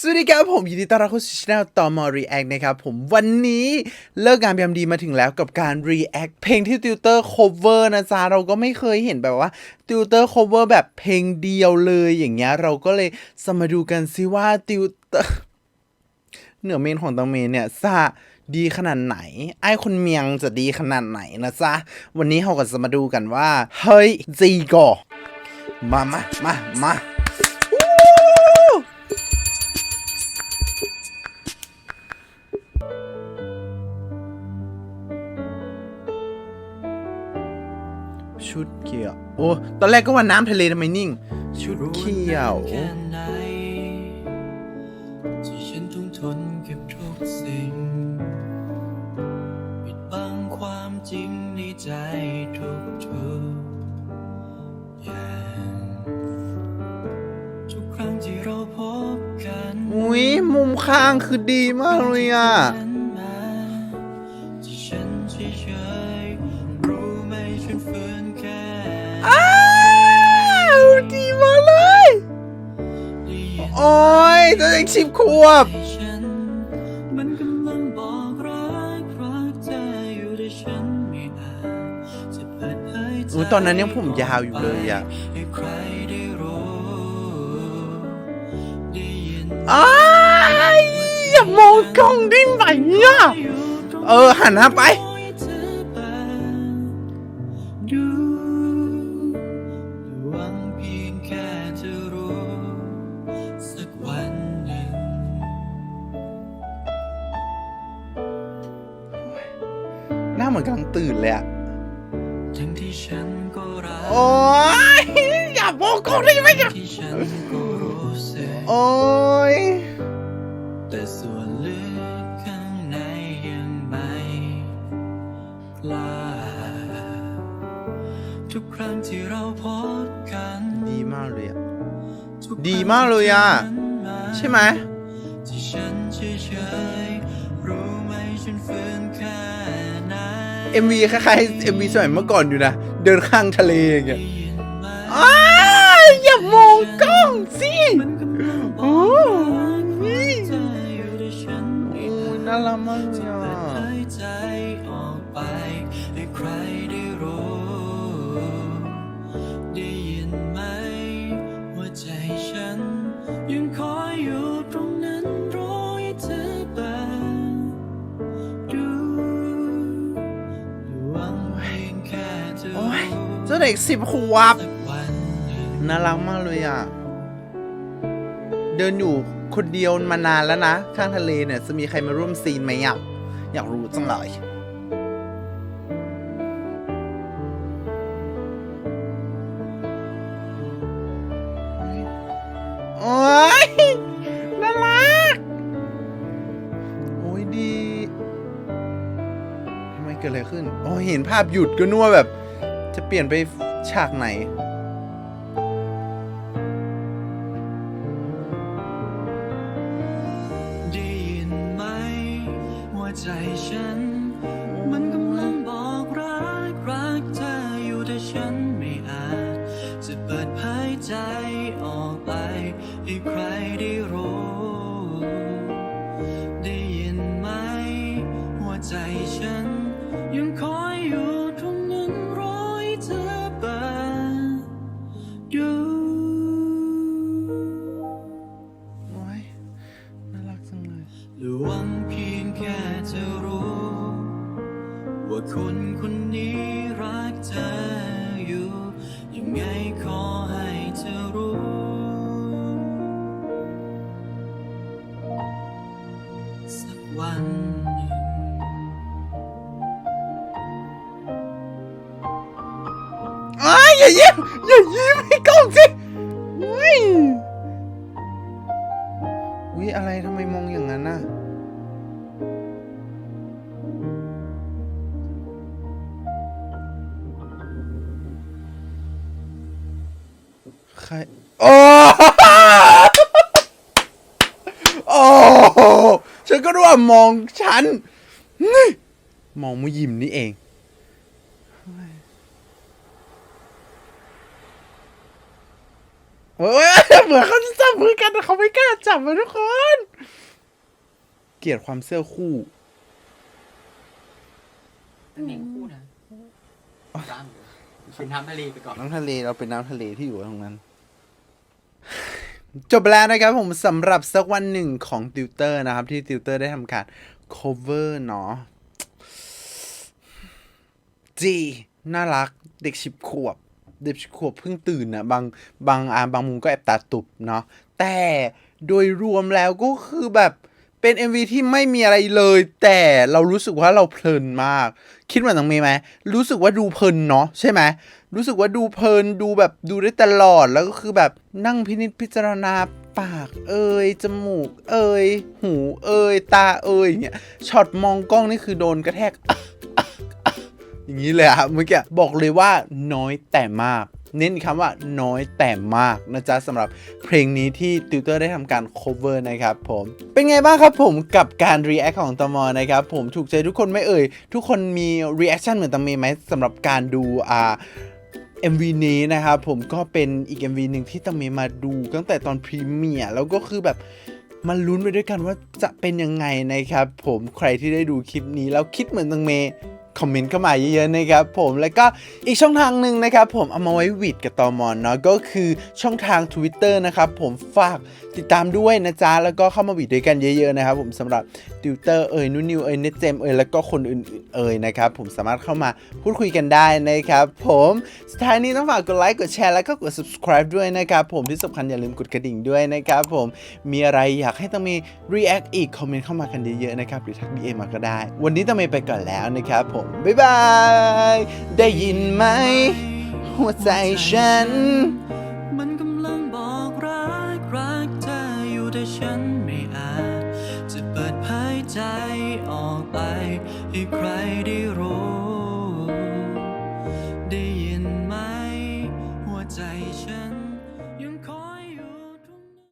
สวัสดีครับผมยินดีต้อนรับเข้าสู่ช่องตอมอ React นะครับผมวันนี้เลิกงานยามดีมาถึงแล้วกับการ React เพลงที่ติวเตอร์ cover นะจ๊ะเราก็ไม่เคยเห็นแบบว่าติวเตอร์ cover แบบเพลงเดียวเลยอย่างเงี้ยเราก็เลยสมาดูกันซิว่าติวเตอร์เหนือเมนของตังเมนเนี่ยซะดีขนาดไหน ไอ้คนเมียงจะดีขนาดไหนนะจ๊ะวันนี้เราก็จะมาดูกันว่า เฮ้ยจีก่อมามามามา อ้ตอนแรกก็ว่าน้ำทะเลทำไมนิ่ง ชุดเขียวแค่ไหนที่ฉันต้องทนกับทุกสิ่งปิดบังความจริงในใจทุกทุกๆอย่างทุกครั้งที่เราพบกันอุ้ยมุมข้างคือดีมากเลยอะที่ฉันเฉยๆรู้ไหมฉันฝืน ยตัวเองชิบขวบใจฉันมันกำลังบอกรักรักเธออยู่แต่ฉันไม่อาจจะเปิดเผยใจอุ๊ยตอนนั้นยังผมยาวอยู่เลยอะให้ใครได้รู้ได้ยินอ้ายอย่ามองกล้องได้ไหมอะเออหันหน้าไป เหมือนกำลังตื่นเลยอะทั้งที่ฉันก็รักโอ้ยอย่ามองกล้องได้ไหมอะที่ฉันก็รู้สึกโอ้ยแต่ส่วนลึกข้างในยังไม่กล้าทุกครั้งที่เราพบกันดีมากเลยอะทุกดีมากเลยอะครั้งที่มันมาใช่ไหม ที่ฉันเฉย MV คล้ายๆ MV สมัยเมื่อก่อนอยู่นะ เดินข้างทะเลอย่างเงี้ยได้ยินไหมอ้ายอย่ามองกล้องสิมันกำลังบโอ้อกรักยเธออยู่แต่ฉันไม่โอ้อาจยน่ารักมาก ด็กสิบขวบสักวันหนึ่งน่ารักมากเลยอะ เดินอยู่คนเดียวมานานแล้วนะ ข้างทะเลเนี่ย จะมีใครมาร่วมซีนไหมอะอยากรู้จังเลยโอ้ยน่ารัก โอ้ยดี ทำไมเกิดอะไรขึ้น โอ้เห็นภาพหยุดก็นัวแบบ จะเปลี่ยนไปฉากไหน ว่าคนคนนี้รักเธออยู่ ยังไงขอให้เธอรู้ สักวันหนึ่งอ้ายอย่ายิ้มอย่ายิ้มให้กล้องสิอุ้ยอุ้ยอะไรทำไมมองอย่างนั้นน่ะ โอ้ฉันก็รู้ว่ามองฉันนี่มองมุยิมนี่เอง โอ้เฮ้ยเหมือนเขาจะจับมือกันแต่เขาไม่กล้าจับเลยทุกคน เกลียดความเสื้อคู่เป็นเพลงคู่นะร้านเป็นน้ำทะเลไปก่อน น้ำทะเลเราเป็นน้ำทะเลที่อยู่ตรงนั้น จบแล้วนะครับผมสำหรับสักวันหนึ่งของติวเตอร์นะครับ ที่ติวเตอร์ได้ทำการ cover เนาะจีน่ารักเด็กสิบขวบ เด็กสิบขวบเพิ่งตื่นนะบางบางอาบางมุมก็แอบตาตุบเนาะแต่โดยรวมแล้วก็คือแบบเป็น MV ที่ไม่มีอะไรเลย แต่เรารู้สึกว่าเราเพลินมาก คิดเหมือนตังเมย์ไหมรู้สึกว่าดูเพลินเนาะใช่ไหม รู้สึกว่าดูเพลินดูแบบดูได้ตลอดแล้วก็คือแบบนั่งพินิจพิจารณาปากเอ่ยจมูก เอ่ยหูเอ่ยตาเอ่ยเงี้ยช็อตมองกล้องนี่คือโดนกระแทก อย่างนี้เลยครับเมื่อกี้บอกเลยว่าน้อยแต่มาก เน้นคำว่าน้อยแต่มากนะจ๊ะสำหรับเพลงนี้ที่ติวเตอร์ได้ทำการ cover นะครับผมเป็นไงบ้างครับผมกับการ react ของตมอนะครับผมถูกใจทุกคนไหม่เอ่ย ทุกคนมี reaction เหมือนตมเมไหมสำหรับการดูอ่า MV นี้นะครับผมก็เป็นอีก MV หนึ่งที่ตังเมมาดูตั้งแต่ตอนพรีเมียร์แล้วก็คือแบบมันลุ้นไปด้วยกันว่าจะเป็นยังไงนะครับผมใครที่ได้ดูคลิปนี้แล้วคิดเหมือนตังเม คอมเมนต์เข้ามาเยอะๆนะครับผมแล้วก็อีกช่องทางหนึ่งนะครับผมเอามาไว้วิดกับตอมอนเนาะก็คือช่องทาง Twitter นะครับผมฝากติดตามด้วยนะจ๊ะแล้วก็เข้ามาวิดด้วยกันเยอะๆนะครับผมสำหรับติวเตอร์เอ่ยนุ่นนิวเอ่ยเนตเจมเอ่ยแล้วก็คนอื่นๆเอ่ยนะครับผมสามารถเข้ามาพูดคุยกันได้นะครับผมสุดท้ายนี้ต้องฝากกดไลค์กดแชร์แล้วก็กด subscribe ด้วยนะครับผมที่สำคัญอย่าลืมกดกระดิ่งด้วยนะครับผมมีอะไรอยากให้ต้องมี react อีกคอมเมนต์เข้ามากันเยอะๆนะครับหรือทัก DM มาก็ได้ วันนี้ต้องไปก่อนแล้วนะครับผมบ๊ายบาย ได้ยินไหม หัวใจฉัน มันกำลังบอกรักรักเธออยู่แต่ฉันไม่อาจ จะเปิดเผยใจออกไป ให้ใครได้รู้